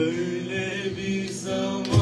Öyle bir zaman